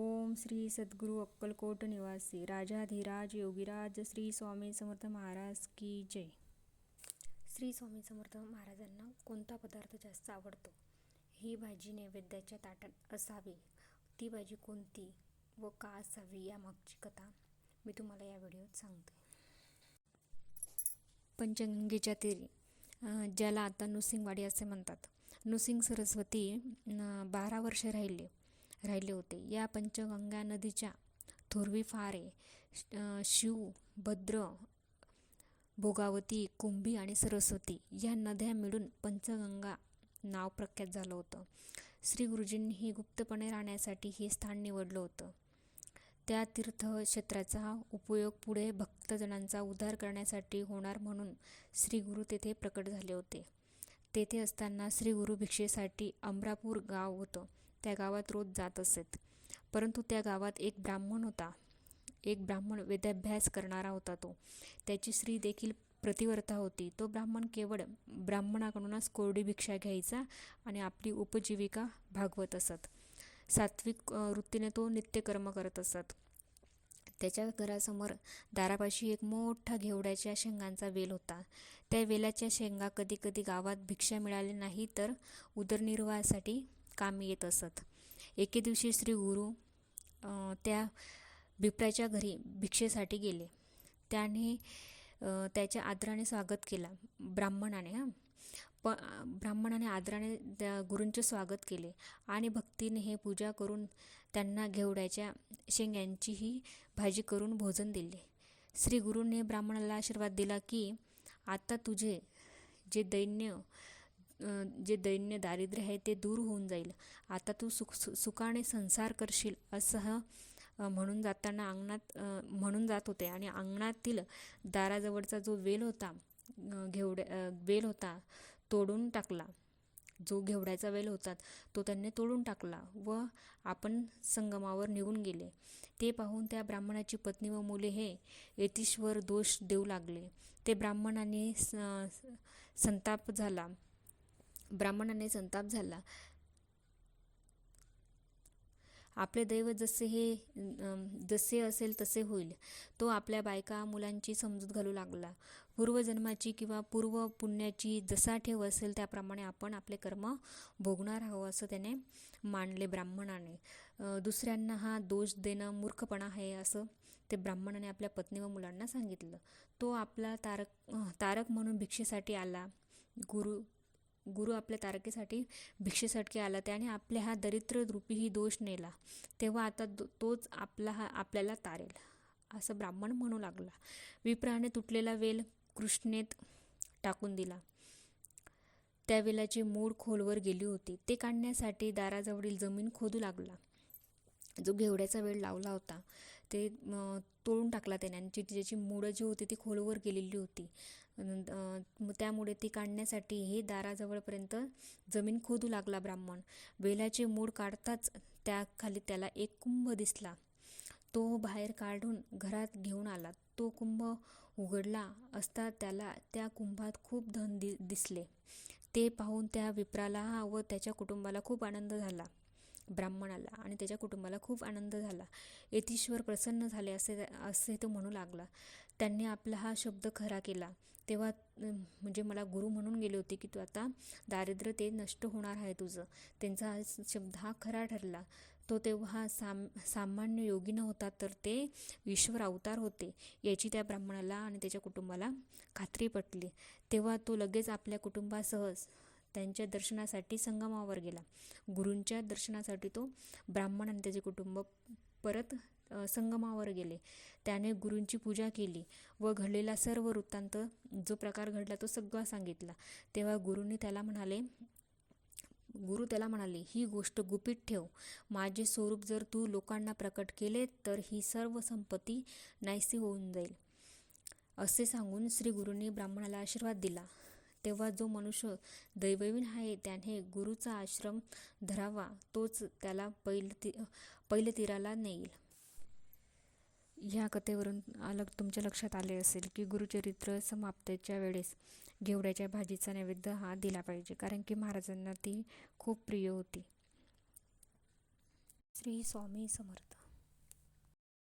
ओम श्री सद्गुरू अक्कलकोट निवासी राजाधिराज योगीराज श्री स्वामी समर्थ महाराज की जय. श्री स्वामी समर्थ महाराजांना कोणता पदार्थ जास्त आवडतो? ही भाजी नैवेद्याच्या ताटात असावी. ती भाजी कोणती व का असावी यामागची कथा मी तुम्हाला या व्हिडिओत सांगते. पंचगंगेच्या तीरी ज्याला आता नुसिंगवाडी असे म्हणतात. नुसिंग सरस्वती बारा वर्षे राहिले. राहिले होते. या पंचगंगा नदीच्या थोरवी फारे शिव भद्र भोगावती कुंभी आणि सरस्वती या नद्या मिळून पंचगंगा नाव प्रख्यात झालं होतं. श्री गुरुजींनी गुप्तपणे राहण्यासाठी हे स्थान निवडलं होतं. त्या तीर्थक्षेत्राचा उपयोग पुढे भक्तजनांचा उद्धार करण्यासाठी होणार म्हणून श्री गुरु तेथे प्रकट झाले होते. तेथे असताना श्री गुरु भिक्षेसाठी अमरापूर गाव होतं. त्या गावात रोज जात असत. परंतु त्या गावात एक ब्राह्मण होता. एक ब्राह्मण वेदाभ्यास करणारा होता तो. त्याची स्त्री देखील प्रतिवर्ता होती. तो ब्राह्मण केवळ ब्राह्मणाकडूनच कोरडी भिक्षा घ्यायचा आणि आपली उपजीविका भागवत असत. सात्विक वृत्तीने तो नित्यकर्म करत असत. त्याच्या घरासमोर दारापाशी एक मोठा घेवड्याच्या शेंगांचा वेल होता. त्या वेलाच्या शेंगा कधीकधी गावात भिक्षा मिळाली नाही तर उदरनिर्वाहासाठी कामी येत असत. एके दिवशी श्री गुरु त्या बिबट्याच्या घरी भिक्षेसाठी गेले. त्याने त्याच्या आदराने स्वागत केला. ब्राह्मणाने हां. प ब्राह्मणाने आदराने त्या गुरूंचे स्वागत केले आणि भक्तीने हे पूजा करून त्यांना घेवड्याच्या शेंग्यांचीही भाजी करून भोजन दिले. श्री गुरूंनी ब्राह्मणाला आशीर्वाद दिला की आता तुझे जे दैन्य जे दैन्य दारिद्र्य आहे ते दूर होऊन जाईल. आता तू सुख सु- सुखाने संसार करशील असं म्हणून जाताना अंगणात म्हणून जात होते. आणि अंगणातील दाराजवळचा जो वेल होता घेवड्या वेल होता तोडून टाकला. जो घेवड्याचा वेल होता तो त्यांनी तोडून टाकला व आपण संगमावर निघून गेले. ते पाहून त्या ब्राह्मणाची पत्नी व मुले हे यतीश्वर दोष देऊ लागले. ते ब्राह्मणाने स- संताप झाला. ब्राह्मणाने संताप झाला. आपले दैव जसे हे जसे असेल तसे होईल. तो आपल्या बायका मुलांची समजूत घालू लागला. पूर्वजन्माची किंवा पूर्व पुण्याची जसा ठेव असेल त्याप्रमाणे आपण आपले कर्म भोगणार आहो असं त्याने मानले ब्राह्मणाने. दुसऱ्यांना हा दोष देणं मूर्खपणा आहे असं ते ब्राह्मणाने आपल्या पत्नी व मुलांना सांगितलं. तो आपला तारक तारक म्हणून भिक्षेसाठी आला. गुरु गुरु आपल्या तारकेसाठी भिक्षेसाठी आला त्याने आपल्या हा दरिद्र रूपी ही दोष नेला तेव्हा आता तोच आपला हा आपल्याला तारेल असं ब्राह्मण म्हणू लागला. विप्राने तुटलेला वेल कृष्णेत टाकून दिला. त्या वेलाची मूळ खोलवर गेली होती. ते काढण्यासाठी दाराजवळील जमीन खोदू लागला. जो घेवड्याचा वेळ लावला होता ते तोडून टाकला त्याने आणि जी ज्याची मुळं जी होती ती खोलवर गेलेली होती. त्यामुळे ती काढण्यासाठी हे दाराजवळपर्यंत जमीन खोदू लागला ब्राह्मण. वेलाचे मूळ काढताच त्याखाली त्याला एक कुंभ दिसला. तो बाहेर काढून घरात घेऊन आला. तो कुंभ उघडला असता त्याला त्या कुंभात खूप धन दि दिसले. ते पाहून त्या विप्राला व त्याच्या कुटुंबाला खूप आनंद झाला. ब्राह्मणाला आणि त्याच्या कुटुंबाला खूप आनंद झाला. यतीश्वर प्रसन्न झाले असे असे तो म्हणू लागला. त्यांनी आपला हा शब्द खरा केला. तेव्हा म्हणजे मला गुरु म्हणून गेले होते की तू आता दारिद्र्य ते नष्ट होणार आहे तुझं. त्यांचा हा शब्द हा खरा ठरला. तो तेव्हा साम सामान्य योगी नव्हता तर ते ईश्वर अवतार होते. याची त्या ब्राह्मणाला आणि त्याच्या कुटुंबाला खात्री पटली. तेव्हा तो लगेच आपल्या कुटुंबासह त्यांच्या दर्शनासाठी संगमावर गेला. गुरूंच्या दर्शनासाठी तो ब्राह्मण आणि त्याचे कुटुंब परत संगमावर गेले. त्याने गुरूंची पूजा केली व घडलेला सर्व वृत्तांत जो प्रकार घडला तो सगळा सांगितला. तेव्हा गुरूंनी त्याला म्हणाले गुरु त्याला म्हणाले ही गोष्ट गुपित ठेव. माझे स्वरूप जर तू लोकांना प्रकट केले तर ही सर्व संपत्ती नाहीसी होऊन जाईल. असे सांगून श्री गुरूंनी ब्राह्मणाला आशीर्वाद दिला. तेव्हा जो मनुष्य दैववीन आहे त्याने गुरुचा आश्रम धरावा तोच त्याला पैल ती पैल तीराला नेईल. ह्या कथेवरून अलग तुमच्या लक्षात आले असेल की गुरुचरित्र समाप्तीच्या वेळेस घेवड्याच्या भाजीचा नैवेद्य हा दिला पाहिजे कारण की महाराजांना ती खूप प्रिय होती. श्री स्वामी समर्थ.